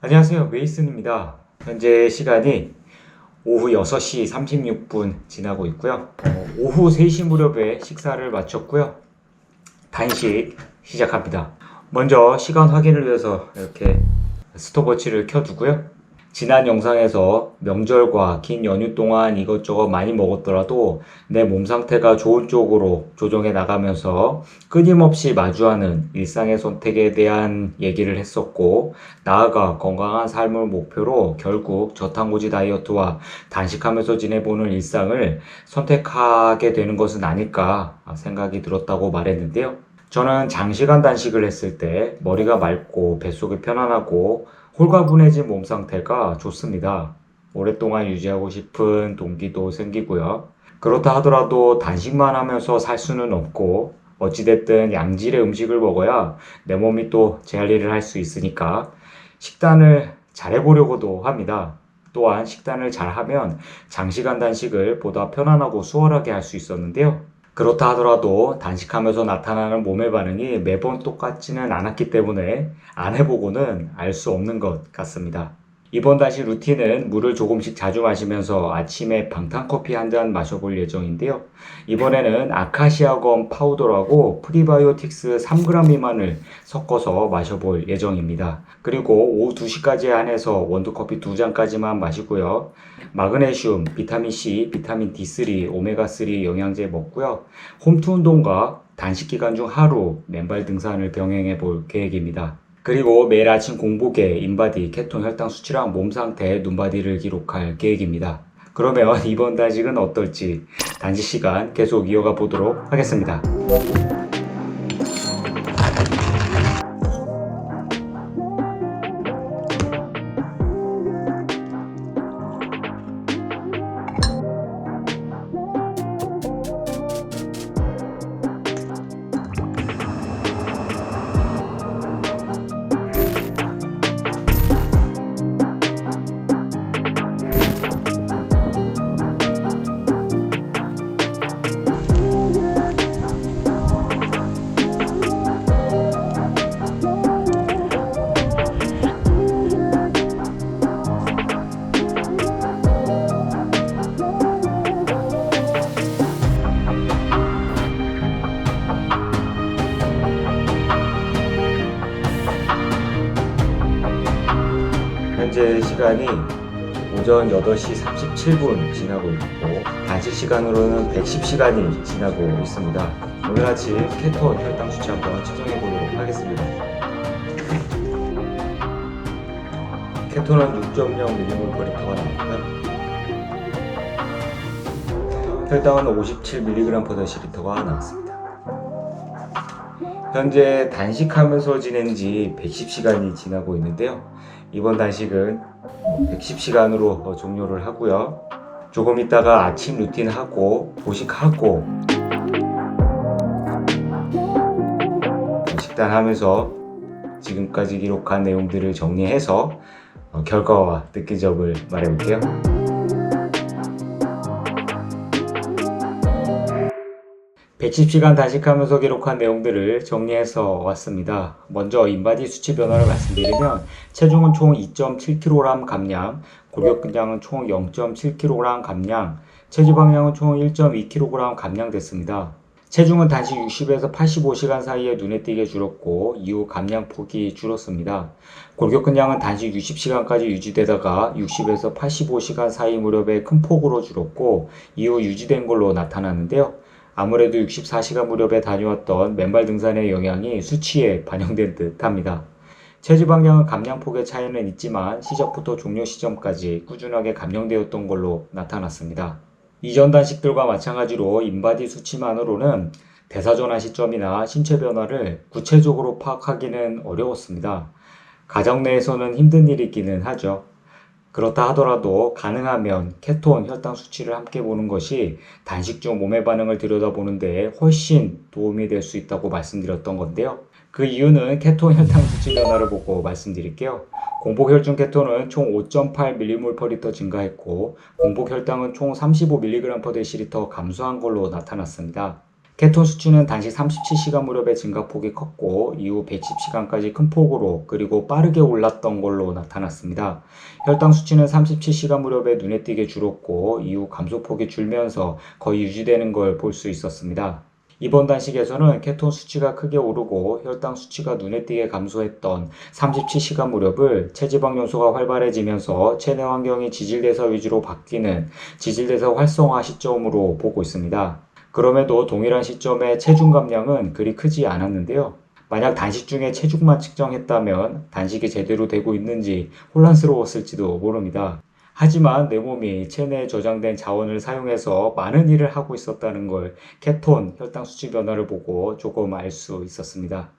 안녕하세요. 메이슨입니다. 현재 시간이 오후 6시 36분 지나고 있고요. 어, 오후 3시 무렵에 식사를 마쳤고요. 단식 시작합니다. 먼저 시간 확인을 위해서 이렇게 스톱워치를 켜두고요. 지난 영상에서 명절과 긴 연휴 동안 이것저것 많이 먹었더라도 내 몸 상태가 좋은 쪽으로 조정해 나가면서 끊임없이 마주하는 일상의 선택에 대한 얘기를 했었고, 나아가 건강한 삶을 목표로 결국 저탄고지 다이어트와 단식하면서 지내보는 일상을 선택하게 되는 것은 아닐까 생각이 들었다고 말했는데요. 저는 장시간 단식을 했을 때 머리가 맑고 뱃속이 편안하고 홀가분해진 몸 상태가 좋습니다. 오랫동안 유지하고 싶은 동기도 생기고요. 그렇다 하더라도 단식만 하면서 살 수는 없고 어찌됐든 양질의 음식을 먹어야 내 몸이 또 제 할 일을 할 수 있으니까 식단을 잘 해보려고도 합니다. 또한 식단을 잘 하면 장시간 단식을 보다 편안하고 수월하게 할 수 있었는데요. 그렇다 하더라도 단식하면서 나타나는 몸의 반응이 매번 똑같지는 않았기 때문에 안 해보고는 알 수 없는 것 같습니다. 이번 단식 루틴은 물을 조금씩 자주 마시면서 아침에 방탄커피 한 잔 마셔볼 예정인데요. 이번에는 아카시아검 파우더라고 프리바이오틱스 3g 미만을 섞어서 마셔볼 예정입니다. 그리고 오후 2시까지 한해서 원두커피 2잔까지만 마시고요. 마그네슘, 비타민C, 비타민 D3, 오메가3 영양제 먹고요. 홈트 운동과 단식 기간 중 하루 맨발 등산을 병행해 볼 계획입니다. 그리고 매일 아침 공복에 인바디, 케톤 혈당 수치랑 몸 상태, 눈바디를 기록할 계획입니다. 그러면 이번 단식은 어떨지 단식 시간 계속 이어가 보도록 하겠습니다. 시간이 오전 8시 37분 지나고 있고 단식 시간으로는 110시간이 지나고 있습니다. 오늘 아침 케톤 혈당 수치 한번 측정해 보도록 하겠습니다. 케톤은 6.0mg/L가 나왔고요. 혈당은 57mg/L가 나왔습니다. 현재 단식하면서 지낸 지 110시간이 지나고 있는데요. 이번 단식은 110시간으로 종료를 하고요. 조금 있다가 아침 루틴 하고 보식하고 식단하면서 지금까지 기록한 내용들을 정리해서 어, 결과와 느낀 점을 말해볼게요. (110시간) 단식하면서 기록한 내용들을 정리해서 왔습니다. 먼저 인바디 수치 변화를 말씀드리면 체중은 총 2.7kg 감량, 골격근량은 총 0.7kg 감량, 체지방량은 총 1.2kg 감량됐습니다. 체중은 단식 60에서 85시간 사이에 눈에 띄게 줄었고 이후 감량폭이 줄었습니다. 골격근량은 단식 60시간까지 유지되다가 60에서 85시간 사이 무렵에 큰 폭으로 줄었고 이후 유지된 걸로 나타나는데요. 아무래도 64시간 무렵에 다녀왔던 맨발 등산의 영향이 수치에 반영된 듯 합니다. 체지방량은 감량폭의 차이는 있지만 시작부터 종료 시점까지 꾸준하게 감량되었던 걸로 나타났습니다. 이전 단식들과 마찬가지로 인바디 수치만으로는 대사전환 시점이나 신체 변화를 구체적으로 파악하기는 어려웠습니다. 가정 내에서는 힘든 일이기는 하죠. 그렇다 하더라도 가능하면 케톤 혈당 수치를 함께 보는 것이 단식 중 몸의 반응을 들여다보는 데 훨씬 도움이 될 수 있다고 말씀드렸던 건데요. 그 이유는 케톤 혈당 수치 변화를 보고 말씀드릴게요. 공복 혈중 케톤은 총 5.8mmol/L 증가했고 공복 혈당은 총 35mg/dL 감소한 걸로 나타났습니다. 케톤 수치는 단식 37시간 무렵에 증가폭이 컸고 이후 110시간까지 큰 폭으로 그리고 빠르게 올랐던 걸로 나타났습니다. 혈당 수치는 37시간 무렵에 눈에 띄게 줄었고 이후 감소폭이 줄면서 거의 유지되는 걸 볼 수 있었습니다. 이번 단식에서는 케톤 수치가 크게 오르고 혈당 수치가 눈에 띄게 감소했던 37시간 무렵을 체지방 요소가 활발해지면서 체내 환경이 지질대사 위주로 바뀌는 지질대사 활성화 시점으로 보고 있습니다. 그럼에도 동일한 시점에 체중 감량은 그리 크지 않았는데요. 만약 단식 중에 체중만 측정했다면 단식이 제대로 되고 있는지 혼란스러웠을지도 모릅니다. 하지만 내 몸이 체내에 저장된 자원을 사용해서 많은 일을 하고 있었다는 걸 케톤 혈당 수치 변화를 보고 조금 알 수 있었습니다.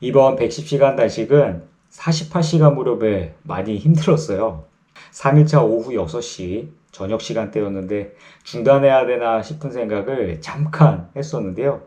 이번 110시간 단식은 48시간 무렵에 많이 힘들었어요. 3일차 오후 6시 저녁 시간대였는데 중단해야 되나 싶은 생각을 잠깐 했었는데요.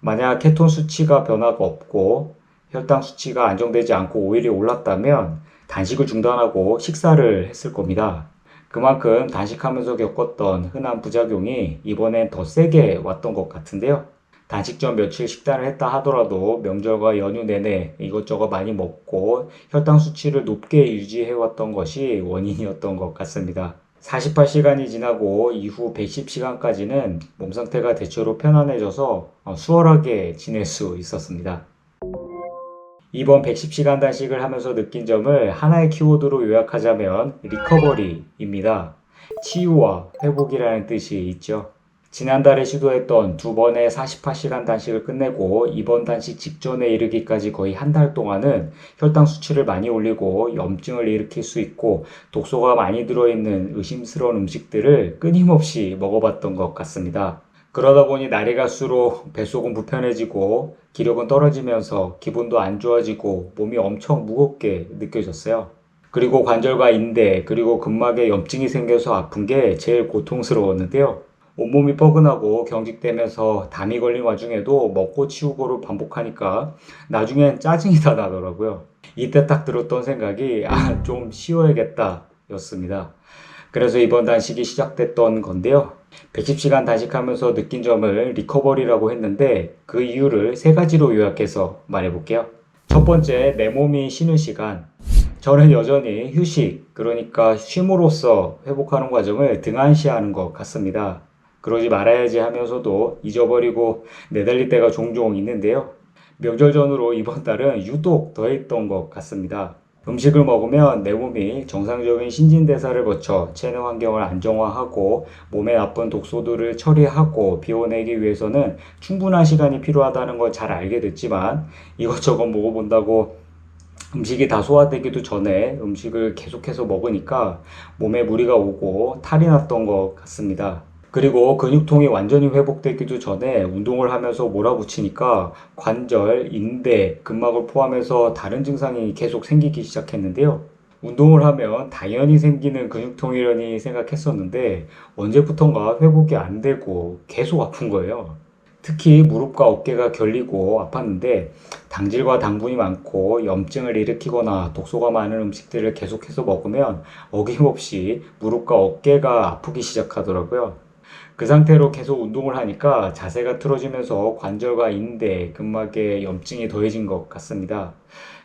만약 케톤 수치가 변화가 없고 혈당 수치가 안정되지 않고 오히려 올랐다면 단식을 중단하고 식사를 했을 겁니다. 그만큼 단식하면서 겪었던 흔한 부작용이 이번엔 더 세게 왔던 것 같은데요. 단식 전 며칠 식단을 했다 하더라도 명절과 연휴 내내 이것저것 많이 먹고 혈당 수치를 높게 유지해왔던 것이 원인이었던 것 같습니다. 48시간이 지나고 이후 110시간까지는 몸 상태가 대체로 편안해져서 어, 수월하게 지낼 수 있었습니다. 이번 110시간 단식을 하면서 느낀 점을 하나의 키워드로 요약하자면 리커버리입니다. 치유와 회복이라는 뜻이 있죠. 지난달에 시도했던 두 번의 48시간 단식을 끝내고 이번 단식 직전에 이르기까지 거의 한 달 동안은 혈당 수치를 많이 올리고 염증을 일으킬 수 있고 독소가 많이 들어있는 의심스러운 음식들을 끊임없이 먹어봤던 것 같습니다. 그러다 보니 날이 갈수록 뱃속은 불편해지고 기력은 떨어지면서 기분도 안 좋아지고 몸이 엄청 무겁게 느껴졌어요. 그리고 관절과 인대 그리고 근막에 염증이 생겨서 아픈 게 제일 고통스러웠는데요. 온몸이 뻐근하고 경직되면서 담이 걸린 와중에도 먹고 치우고를 반복하니까 나중엔 짜증이 다 나더라고요. 이때 딱 들었던 생각이 아, 좀 쉬어야겠다 였습니다. 그래서 이번 단식이 시작됐던 건데요. 110시간 단식하면서 느낀 점을 리커버리라고 했는데 그 이유를 세 가지로 요약해서 말해볼게요. 첫 번째, 내 몸이 쉬는 시간. 저는 여전히 휴식, 그러니까 쉼으로써 회복하는 과정을 등한시하는 것 같습니다. 그러지 말아야지 하면서도 잊어버리고 내달릴 때가 종종 있는데요. 명절 전후로 이번 달은 유독 더했던 것 같습니다. 음식을 먹으면 내 몸이 정상적인 신진대사를 거쳐 체내 환경을 안정화하고 몸에 나쁜 독소들을 처리하고 비워내기 위해서는 충분한 시간이 필요하다는 걸 잘 알게 됐지만 이것저것 먹어본다고 음식이 다 소화되기도 전에 음식을 계속해서 먹으니까 몸에 무리가 오고 탈이 났던 것 같습니다. 그리고 근육통이 완전히 회복되기도 전에 운동을 하면서 몰아붙이니까 관절, 인대, 근막을 포함해서 다른 증상이 계속 생기기 시작했는데요. 운동을 하면 당연히 생기는 근육통이려니 생각했었는데 언제부턴가 회복이 안 되고 계속 아픈 거예요. 특히 무릎과 어깨가 결리고 아팠는데 당질과 당분이 많고 염증을 일으키거나 독소가 많은 음식들을 계속해서 먹으면 어김없이 무릎과 어깨가 아프기 시작하더라고요. 그 상태로 계속 운동을 하니까 자세가 틀어지면서 관절과 인대, 근막에 염증이 더해진 것 같습니다.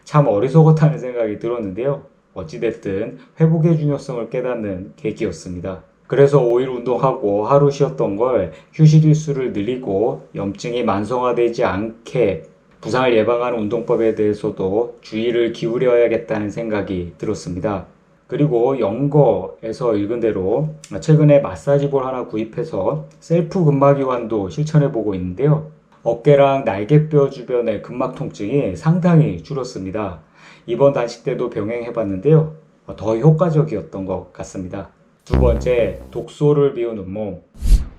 참 어리석었다는 생각이 들었는데요. 어찌됐든 회복의 중요성을 깨닫는 계기였습니다. 그래서 5일 운동하고 하루 쉬었던 걸 휴식 일수를 늘리고 염증이 만성화되지 않게 부상을 예방하는 운동법에 대해서도 주의를 기울여야겠다는 생각이 들었습니다. 그리고 연거에서 읽은 대로 최근에 마사지볼 하나 구입해서 셀프 근막 이완도 실천해 보고 있는데요. 어깨랑 날개뼈 주변의 근막 통증이 상당히 줄었습니다. 이번 단식 때도 병행해 봤는데요. 더 효과적이었던 것 같습니다. 두 번째, 독소를 비우는 몸.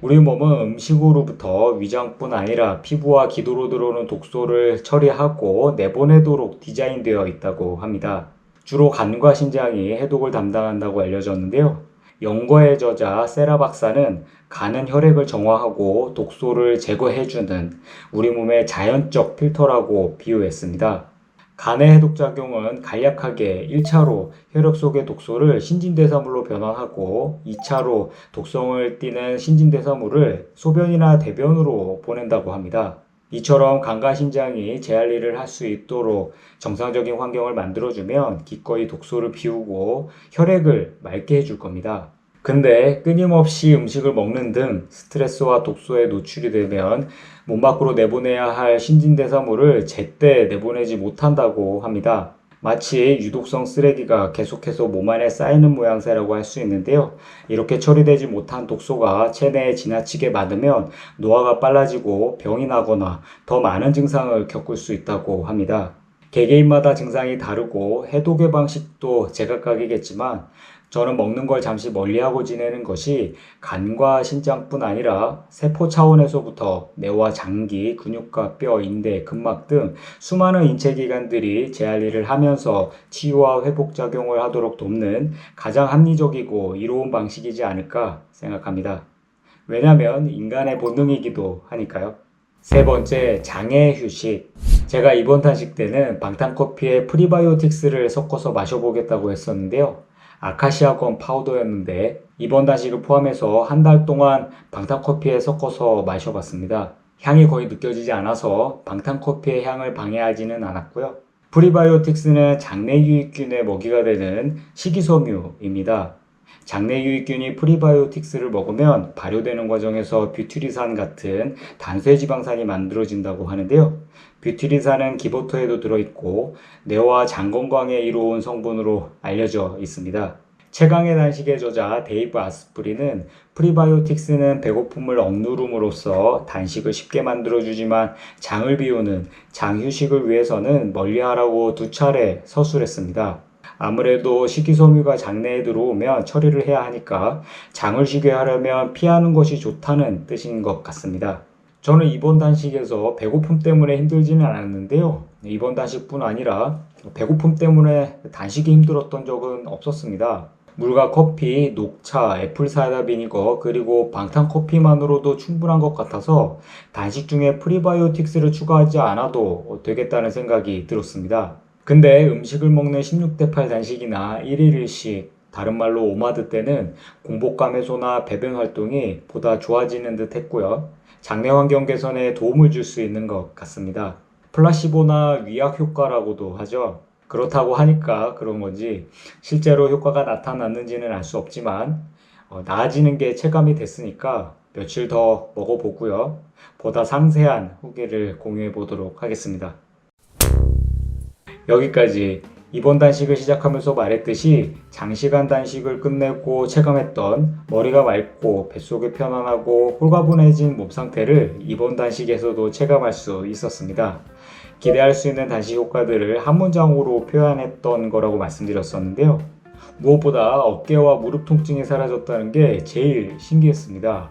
우리 몸은 음식으로부터 위장뿐 아니라 피부와 기도로 들어오는 독소를 처리하고 내보내도록 디자인되어 있다고 합니다. 주로 간과 신장이 해독을 담당한다고 알려졌는데요. 연거의 저자 세라 박사는 간은 혈액을 정화하고 독소를 제거해주는 우리 몸의 자연적 필터라고 비유했습니다. 간의 해독작용은 간략하게 1차로 혈액 속의 독소를 신진대사물로 변환하고 2차로 독성을 띠는 신진대사물을 소변이나 대변으로 보낸다고 합니다. 이처럼 간과 할 일을 할수 있도록 정상적인 환경을 만들어주면 기꺼이 독소를 비우고 혈액을 맑게 해줄 겁니다. 근데 끊임없이 음식을 먹는 등 스트레스와 독소에 노출이 되면 몸 밖으로 내보내야 할 신진대사물을 제때 내보내지 못한다고 합니다. 마치 유독성 쓰레기가 계속해서 몸 안에 쌓이는 모양새라고 할 수 있는데요. 이렇게 처리되지 못한 독소가 체내에 지나치게 많으면 노화가 빨라지고 병이 나거나 더 많은 증상을 겪을 수 있다고 합니다. 개개인마다 증상이 다르고 해독의 방식도 제각각이겠지만 저는 먹는 걸 잠시 멀리하고 지내는 것이 간과 신장뿐 아니라 세포 차원에서부터 뇌와 장기, 근육과 뼈, 인대, 근막 등 수많은 인체 기관들이 일을 하면서 치유와 회복 작용을 하도록 돕는 가장 합리적이고 이로운 방식이지 않을까 생각합니다. 왜냐면 인간의 본능이기도 하니까요. 세 번째, 장애 휴식. 제가 이번 단식 때는 방탄커피에 프리바이오틱스를 섞어서 마셔보겠다고 했었는데요. 아카시아건 파우더였는데 이번 단식을 포함해서 한 달 동안 방탄커피에 섞어서 마셔봤습니다. 향이 거의 느껴지지 않아서 방탄커피의 향을 방해하지는 않았고요. 프리바이오틱스는 장내 유익균의 먹이가 되는 식이섬유입니다. 장내 유익균이 프리바이오틱스를 먹으면 발효되는 과정에서 뷰티리산 같은 단쇄 지방산이 만들어진다고 하는데요. 뷰티리산은 기버터에도 들어있고 뇌와 장 건강에 이로운 성분으로 알려져 있습니다. 최강의 단식의 저자 데이브 아스프리는 프리바이오틱스는 배고픔을 억누름으로써 단식을 쉽게 만들어주지만 장을 비우는 장 휴식을 위해서는 멀리하라고 두 차례 서술했습니다. 아무래도 식이섬유가 장내에 들어오면 처리를 해야 하니까 장을 쉬게 하려면 피하는 것이 좋다는 뜻인 것 같습니다. 저는 이번 단식에서 배고픔 때문에 힘들지는 않았는데요. 이번 단식뿐 아니라 배고픔 때문에 단식이 힘들었던 적은 없었습니다. 물과 커피, 녹차, 애플 사이다 비니거, 그리고 방탄 커피만으로도 충분한 것 같아서 단식 중에 프리바이오틱스를 추가하지 않아도 되겠다는 생각이 들었습니다. 근데 음식을 먹는 16대 8 단식이나 1일 1식, 다른 말로 오마드 때는 공복감 해소나 배변 활동이 보다 좋아지는 듯 했고요. 장내 환경 개선에 도움을 줄 수 있는 것 같습니다. 플라시보나 위약 효과라고도 하죠. 그렇다고 하니까 그런 건지 실제로 효과가 나타났는지는 알 수 없지만 어, 나아지는 게 체감이 됐으니까 며칠 더 먹어보고요. 보다 상세한 후기를 공유해 보도록 하겠습니다. 여기까지 이번 단식을 시작하면서 말했듯이 장시간 단식을 끝내고 체감했던 머리가 맑고 뱃속이 편안하고 홀가분해진 몸 상태를 이번 단식에서도 체감할 수 있었습니다. 기대할 수 있는 단식 효과들을 한 문장으로 표현했던 거라고 말씀드렸었는데요. 무엇보다 어깨와 무릎 통증이 사라졌다는 게 제일 신기했습니다.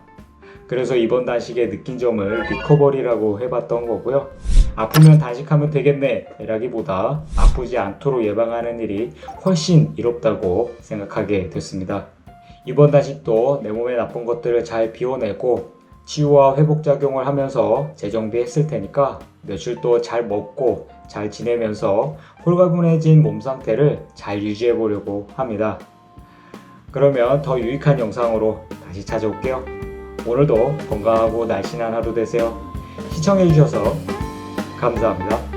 그래서 이번 단식에 느낀 점을 리커버리라고 해봤던 거고요. 아프면 단식하면 되겠네 라기보다 아프지 않도록 예방하는 일이 훨씬 이롭다고 생각하게 됐습니다. 이번 단식도 내 몸에 나쁜 것들을 잘 비워내고 치유와 회복작용을 하면서 재정비했을 테니까 며칠 또 잘 먹고 잘 지내면서 홀가분해진 몸 상태를 잘 유지해 보려고 합니다. 그러면 더 유익한 영상으로 다시 찾아올게요. 오늘도 건강하고 날씬한 하루 되세요. 시청해주셔서 감사합니다.